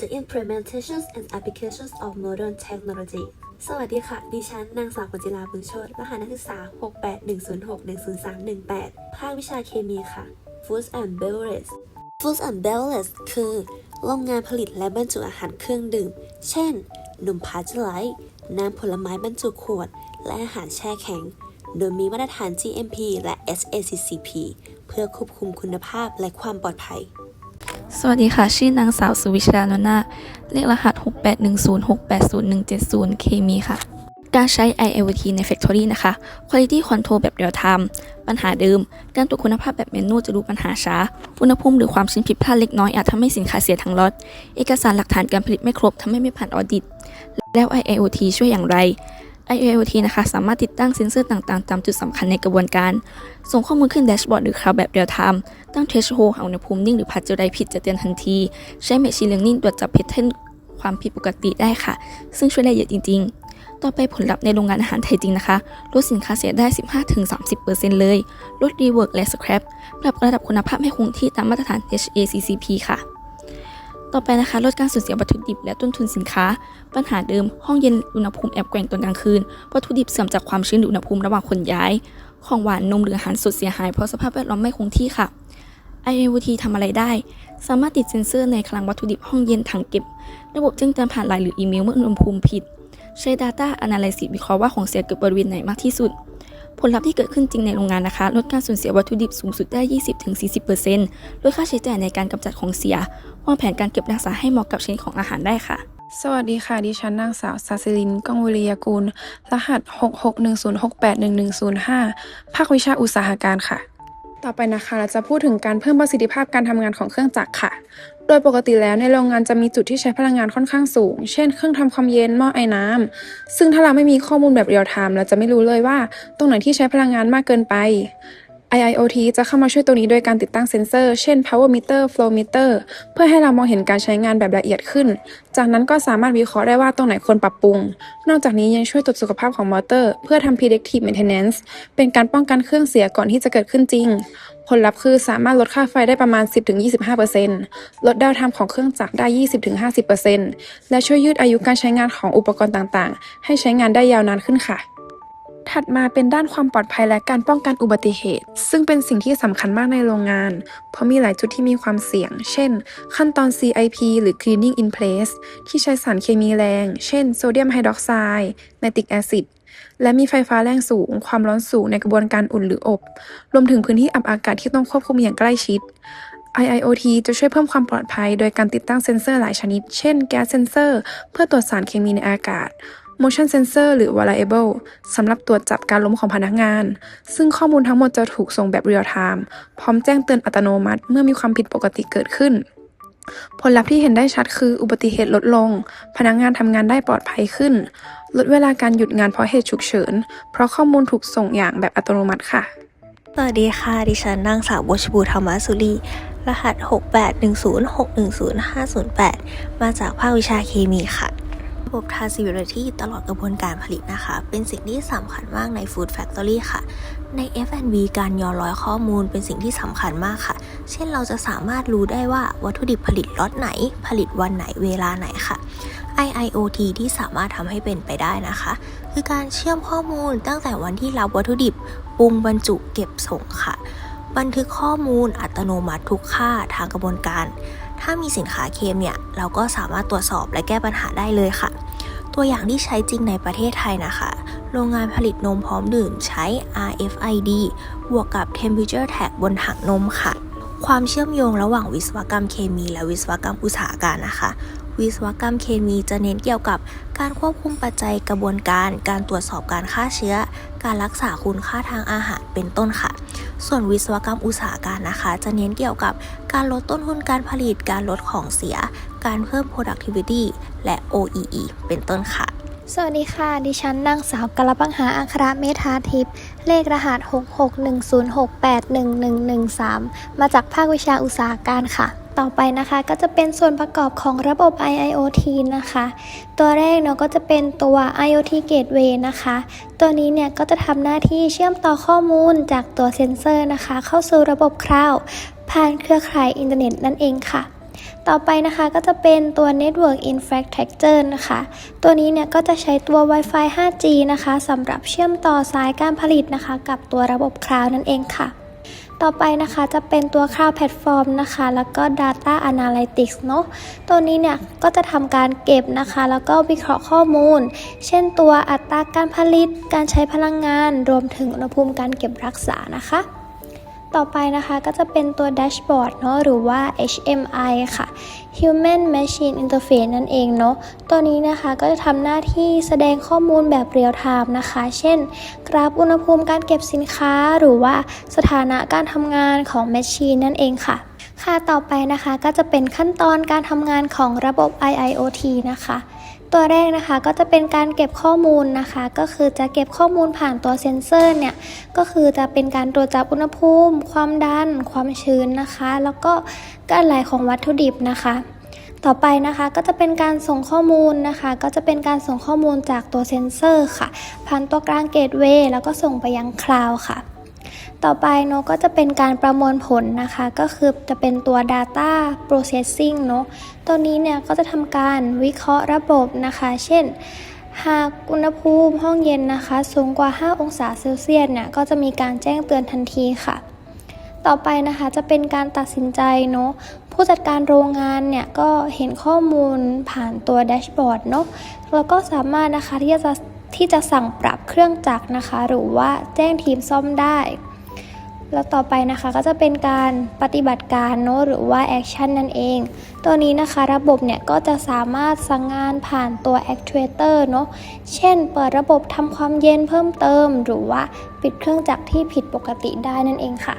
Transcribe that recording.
the implementations and applications of modern technology สวัสดีค่ะ ดิฉัน นางสาวปัญจิลาบุญโชตรหัสนักศึกษา 6810610318 ภาควิชาเคมีค่ะ Foods and Beverages Foods and Beverages คือ โรงงานผลิตและบรรจุอาหารเครื่องดื่ม เช่น นมพาสเจอร์ไลท์น้ำผลไม้บรรจุขวด และอาหารแช่แข็ง โดยมีมาตรฐาน GMP และ SACCP เพื่อควบคุมคุณภาพและความปลอดภัย สวัสดีค่ะ ชื่อนางสาวสุวิชานนนาเลขรหัส 6810680170เคมีค่ะ การใช้ IIoT ใน Factory นะคะ Quality Control แบบ Real Time ปัญหาเดิม การตรวจคุณภาพแบบเมนูจะรู้ปัญหาช้า อุณหภูมิหรือความชื้นผิดพลาดเล็กน้อยอาจทำให้สินค้าเสียทั้งล็อต เอกสารหลักฐานการผลิตไม่ครบทำให้ไม่ผ่านออดิต แล้ว IIoT ช่วยอย่างไร IOT นะคะ สามารถติดตั้งเซ็นเซอร์ต่างๆ ตามจุดสำคัญในกระบวนการ ส่งข้อมูลขึ้นแดชบอร์ดหรือคลาวด์แบบเรียลไทม์ตั้งเทชโฮหาอุณหภูมินิ่งหรือพัดเจอใดผิดจะเตือนทันที ใช้ Machine Learning ตรวจจับ Pattern ความผิดปกติได้ค่ะ ซึ่งช่วยได้เยอะจริง ๆ ต่อไปผลลัพธ์ในโรงงานอาหารไทยจริงนะคะ ลดสินค้าเสียได้ 15-30%เลย ลด rework และ scrap ปรับระดับคุณภาพให้คงที่ตามมาตรฐาน HACCP ค่ะ ต่อไปนะคะลดการสูญเสียวัตถุดิบและต้นทุนสินค้า ปัญหาเดิมห้องเย็นอุณหภูมิแอบแกว่งตอนกลางคืนวัตถุดิบเสื่อมจากความชื้นอุณหภูมิระหว่างขนย้าย ของหวานนมหรืออาหารสดเสียหายเพราะสภาพแวดล้อมไม่คงที่ค่ะ IIoT ทำอะไรได้ สามารถติดเซ็นเซอร์ในคลังวัตถุดิบห้องเย็นถังเก็บ ระบบแจ้งเตือนผ่านไลน์หรืออีเมลเมื่ออุณหภูมิผิด ใช้ Data Analysis วิเคราะห์ว่าของเสียเกิดบริเวณไหนมากที่สุด ผลลัพธ์ที่เกิดขึ้นจริงในโรงงานนะคะ ลดการสูญเสียวัตถุดิบสูงสุดได้ 20-40%ลดค่าใช้จ่ายในการกำจัดของเสียวางแผนการเก็บรักษาให้เหมาะกับชนิดของอาหารได้ค่ะ สวัสดีค่ะ ดิฉันนางสาวซาซิลินก้องวิริยกูล รหัส 6610681105 ภาควิชาอุตสาหการค่ะ ต่อไปนะคะเราจะพูดถึงการเพิ่มประสิทธิภาพการทำงานของเครื่องจักรค่ะ โดยปกติแล้วในโรงงานจะมีจุดที่ใช้พลังงานค่อนข้างสูง เช่น เครื่องทำความเย็น หม้อไอ้น้ำซึ่งถ้าเราไม่มีข้อมูลแบบเรียลไทม์เราจะไม่รู้เลยว่า ตรงไหนที่ใช้พลังงานมากเกินไป IIoT จะเข้ามาช่วยตรงนี้โดยการติดตั้งเซ็นเซอร์ เช่น power meter flow meter เพื่อให้เรามองเห็นการใช้งานแบบละเอียดขึ้น จากนั้นก็สามารถวิเคราะห์ได้ว่าตรงไหนควรปรับปรุง นอกจากนี้ยังช่วยตรวจสุขภาพของมอเตอร์ เพื่อทำ predictive maintenance เป็นการป้องกันเครื่องเสียก่อนที่จะเกิดขึ้นจริง ผลลัพธ์คือสามารถลดค่าไฟได้ประมาณ 10-25%ลดดาวไทม์ของเครื่องจักรได้ 20-50%และช่วยยืดอายุการใช้งานของอุปกรณ์ต่างๆ ให้ใช้งานได้ยาวนานขึ้นค่ะ ถัดมาเป็นด้านความปลอดภัยและการป้องกันอุบัติเหตุ ซึ่งเป็นสิ่งที่สำคัญมากในโรงงาน เพราะมีหลายจุดที่มีความเสี่ยง เช่น ขั้นตอน CIP หรือ Cleaning in Place ที่ใช้สารเคมีแรง เช่น โซเดียมไฮดรอกไซด์ไนตริกแอซิดและมีไฟฟ้าแรงสูง ความร้อนสูงในกระบวนการอุ่นหรืออบ รวมถึงพื้นที่อับอากาศที่ต้องควบคุมอย่างใกล้ชิด IIoT จะช่วยเพิ่มความปลอดภัย โดยการติดตั้งเซ็นเซอร์หลายชนิด เช่น แก๊สเซนเซอร์ เพื่อตรวจสารเคมีในอากาศ motion sensor หรือ variable สำหรับตรวจจับการล้มของพนักงาน ซึ่งข้อมูลทั้งหมดจะถูกส่งแบบ real time พร้อมแจ้งเตือนอัตโนมัติ เมื่อมีความผิดปกติเกิดขึ้น ผลลัพธ์ที่เห็นได้ชัดคืออุบัติเหตุลดลง พนักงานทำงานได้ปลอดภัยขึ้น ลดเวลาการหยุดงานเพราะเหตุฉุกเฉิน เพราะข้อมูลถูกส่งอย่างแบบอัตโนมัติค่ะ สวัสดีค่ะ ดิฉันนางสาวบัวชบูธรรมสุรีรหัส 6810610508มาจากภาควิชาเคมีค่ะ ระบบ traceability ตลอดกระบวนการผลิตนะคะ เป็นสิ่งที่สำคัญมากใน Food Factory ค่ะ ใน F&B การย้อนรอยข้อมูลเป็นสิ่งที่สำคัญมากค่ะ เช่นเราจะสามารถรู้ได้ว่าวัตถุดิบผลิตล็อตไหน ผลิตวันไหนเวลาไหนค่ะ IIoT ที่สามารถทำให้เป็นไปได้นะคะ คือการเชื่อมข้อมูลตั้งแต่วันที่รับวัตถุดิบปรุงบรรจุเก็บส่งค่ะ บันทึกข้อมูลอัตโนมัติทุกค่าทางกระบวนการ ถ้ามีสินค้าเคมเนี่ยเราก็สามารถตรวจสอบและแก้ปัญหาได้เลยค่ะ ตัวอย่างที่ใช้จริงในประเทศไทยนะคะ โรงงานผลิตนมพร้อมดื่มใช้ RFID บวกกับ Temperature Tag บนถังนมค่ะ ความเชื่อมโยงระหว่างวิศวกรรมเคมีและวิศวกรรมอุตสาหการนะคะ วิศวกรรมเคมีจะเน้นเกี่ยวกับการควบคุมปัจจัยกระบวนการ การตรวจสอบการฆ่าเชื้อ การรักษาคุณค่าทางอาหารเป็นต้นค่ะ ส่วนวิศวกรรมอุตสาหการนะคะ จะเน้นเกี่ยวกับการลดต้นทุนการผลิต การลดของเสีย การเพิ่ม productivity และ OEE เป็นต้นค่ะสวัสดีค่ะ ดิฉันนางสาวกรปังหาอัครเมธาทิพย์ เลขรหัส 6610681113มาจากภาควิชาอุตสาหการค่ะ ต่อไปนะคะก็จะเป็นส่วนประกอบของระบบ IIoT นะคะ ตัวแรกเนาะก็จะเป็นตัว IoT Gateway นะคะ ตัวนี้เนี่ยก็จะทำหน้าที่เชื่อมต่อข้อมูลจากตัวเซ็นเซอร์นะคะ เข้าสู่ระบบคลาวด์ผ่านเครือข่ายอินเทอร์เน็ตนั่นเองค่ะต่อไปนะคะก็จะเป็นตัว Network Infrastructure นะคะ ตัวนี้เนี่ยก็จะใช้ตัว Wi-Fi 5G นะคะสำหรับเชื่อมต่อสายการผลิตนะคะ กับตัวระบบคลาวด์นั่นเองค่ะ ต่อไปนะคะจะเป็นตัว Cloud Platform นะคะ แล้วก็ Data Analytics เนาะตัวนี้เนี่ยก็จะทำการเก็บนะคะ แล้วก็วิเคราะห์ข้อมูล เช่นตัวอัตราการผลิต การใช้พลังงาน รวมถึงอุณหภูมิการเก็บรักษานะคะ ต่อไปนะคะก็จะเป็นตัว Dashboard เนอะหรือว่า HMI ค่ะ Human Machine Interface นั่นเองเนาะตัวนี้นะคะก็จะทำหน้าที่แสดงข้อมูลแบบเรียลไทม์นะคะ เช่น กราฟอุณหภูมิการเก็บสินค้าหรือว่าสถานะการทำงานของแมชชีนนั่นเองค่ะค่ะต่อไปนะคะก็จะเป็นขั้นตอนการทำงานของระบบ IIoT นะคะ ตัวแรกนะคะก็จะเป็นการเก็บข้อมูลนะคะ ก็คือจะเก็บข้อมูลผ่านตัวเซ็นเซอร์เนี่ยก็คือจะเป็นการตรวจจับอุณหภูมิ ความดัน ความชื้นนะคะ แล้วก็การไหลของวัตถุดิบนะคะต่อไปนะคะก็จะเป็นการส่งข้อมูลนะคะ ก็จะเป็นการส่งข้อมูลจากตัวเซ็นเซอร์ค่ะ ผ่านตัวกลางเกตเวย์แล้วก็ส่งไปยังคลาวด์ค่ะ ต่อไปเนาะก็จะเป็นการประมวลผลนะคะ ก็คือจะเป็นตัว Data Processing เนาะตัวนี้เนี่ยก็จะทำการวิเคราะห์ระบบนะคะ เช่น หากอุณหภูมิห้องเย็นนะคะ สูงกว่า 5 องศาเซลเซียสเนี่ยก็จะมีการแจ้งเตือนทันทีค่ะต่อไปนะคะจะเป็นการตัดสินใจเนาะผู้จัดการโรงงานเนี่ยก็เห็นข้อมูลผ่านตัวแดชบอร์ดเนาะแล้วก็สามารถนะคะที่จะ ที่จะสั่งปรับเครื่องจักรนะคะ หรือว่าแจ้งทีมซ่อมได้ แล้วต่อไปนะคะก็จะเป็นการปฏิบัติการเนาะหรือว่าแอคชั่นนั่นเอง ตัวนี้นะคะระบบเนี่ยก็จะสามารถสั่งงานผ่านตัว actuator เนาะเช่น เปิดระบบทำความเย็นเพิ่มเติม หรือว่าปิดเครื่องจักรที่ผิดปกติได้นั่นเองค่ะ